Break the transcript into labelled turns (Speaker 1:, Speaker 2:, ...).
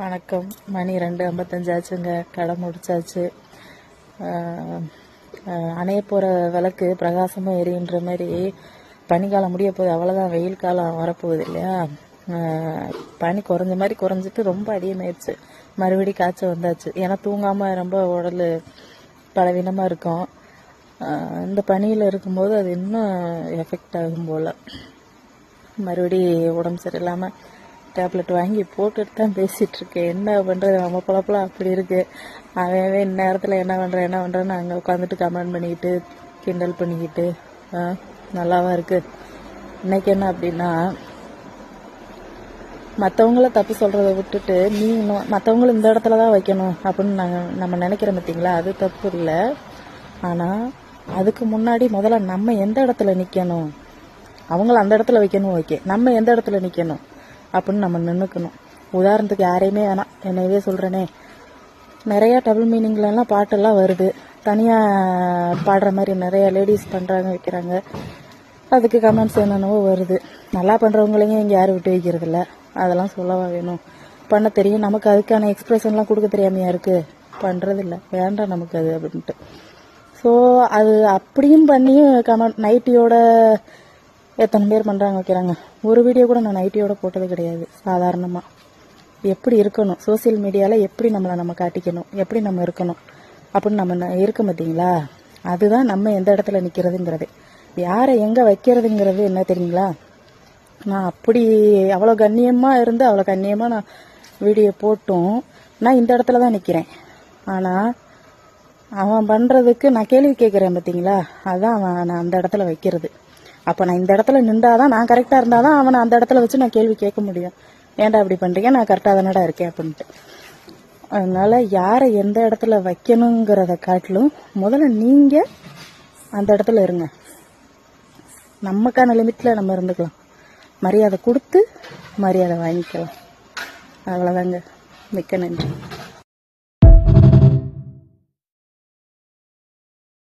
Speaker 1: வணக்கம். மணி ரெண்டு ஐம்பத்தஞ்சாச்சுங்க. கடை முடிச்சாச்சு. அணைய போகிற விளக்கு பிரகாசமாக எரியுன்ற மாதிரி பனிக்காலம் முடிய போகுது. அவ்வளோதான் வெயில் காலம் வரப்போகுது இல்லையா? பனி குறைஞ்ச மாதிரி குறைஞ்சிட்டு ரொம்ப அதிகமாயிடுச்சு மறுபடி காய்ச்சல் வந்தாச்சு. ஏன்னா தூங்காமல் ரொம்ப உடல் பலவீனமாக இருக்கும். இந்த பனியில் இருக்கும்போது அது இன்னும் எஃபெக்ட் ஆகும் போல். மறுபடி உடம்பு சரியில்லாமல் டேப்லெட் வாங்கி போட்டுட்டு தான் பேசிகிட்டு இருக்கேன் என்ன பண்ணுறது நம்ம பொழப்பெல்லாம் அப்படி இருக்குது அவன் இந்நேரத்தில் என்ன பண்ணுறேன் என்ன பண்ணுறேன்னு அங்கே உட்காந்துட்டு கமெண்ட் பண்ணிக்கிட்டு கிண்டல் பண்ணிக்கிட்டு ஆ, நல்லாவா இருக்குது இன்றைக்கி என்ன அப்படின்னா மற்றவங்கள தப்பு சொல்கிறத விட்டுட்டு நீ மற்றவங்களும் இந்த இடத்துல தான் வைக்கணும் அப்படின்னு நாங்கள் நம்ம நினைக்கிறோம் பார்த்தீங்களா அது தப்பு இல்லை. ஆனால் அதுக்கு முன்னாடி முதல்ல நம்ம எந்த இடத்துல நிற்கணும் அவங்கள அந்த இடத்துல வைக்கணும் ஓகே. நம்ம எந்த இடத்துல நிற்கணும் அப்படின்னு நம்ம நின்றுக்கணும் உதாரணத்துக்கு யாரையுமே வேணாம். என்னையவே சொல்கிறேனே நிறையா டபுள் மீனிங்லலாம் பாட்டெல்லாம் வருது. தனியாக பாடுற மாதிரி நிறையா லேடிஸ் பண்ணுறாங்க வைக்கிறாங்க. அதுக்கு கமெண்ட்ஸ் என்னென்னவோ வருது. நல்லா பண்ணுறவங்களையும் இங்கே யாரும் விட்டு வைக்கிறதில்ல. அதெல்லாம் சொல்லவா வேணும்? பண்ண தெரியும். நமக்கு அதுக்கான எக்ஸ்பிரஷன்லாம் கொடுக்க தெரியாமையா இருக்குது பண்ணுறதில்ல வேண்டாம் நமக்கு அது அப்படின்ட்டு. ஸோ அது அப்படியும் பண்ணியும் கமெண்ட் நைட்டியோட எத்தனை பேர் பண்ணுறாங்க வைக்கிறாங்க? ஒரு வீடியோ கூட நான் நைட்டியோட போட்டது கிடையாது சாதாரணமாக எப்படி இருக்கணும்? சோஷியல் மீடியாவில் எப்படி நம்மளை நம்ம காட்டிக்கணும்? எப்படி நம்ம இருக்கணும்? அப்படின்னு நம்ம ந- இருக்க மாட்டீங்களா அதுதான் நம்ம எந்த இடத்துல நிற்கிறதுங்கிறது யாரை எங்கே வைக்கிறதுங்கிறது என்ன தெரியுங்களா? நான் அப்படி அவ்வளோ கண்ணியமாக இருந்து அவ்வளோ கண்ணியமாக நான் வீடியோ போட்டும் நான் இந்த இடத்துல தான் நிற்கிறேன் ஆனால் அவன் பண்ணுறதுக்கு நான் கேள்வி கேட்குறேன் பார்த்தீங்களா அதுதான் அவன் நான் அந்த இடத்துல வைக்கிறது. அப்போ நான் இந்த இடத்துல நின்றாதான் நான் கரெக்டாக இருந்தால் தான் அவனை அந்த இடத்துல வச்சு நான் கேள்வி கேட்க முடியும். ஏன்டா அப்படி பண்ணுறீங்க நான் கரெக்டாக தானடா இருக்கேன் அப்படின்ட்டு. அதனால் யாரை எந்த இடத்துல வைக்கணுங்கிறத காட்டிலும் முதல்ல நீங்கள் அந்த இடத்துல இருங்க. நமக்கான லிமிட்டில் நம்ம இருந்துக்கலாம். மரியாதை கொடுத்து மரியாதை வாங்கிக்கலாம். அவ்வளோதாங்க மிக்க நன்றி.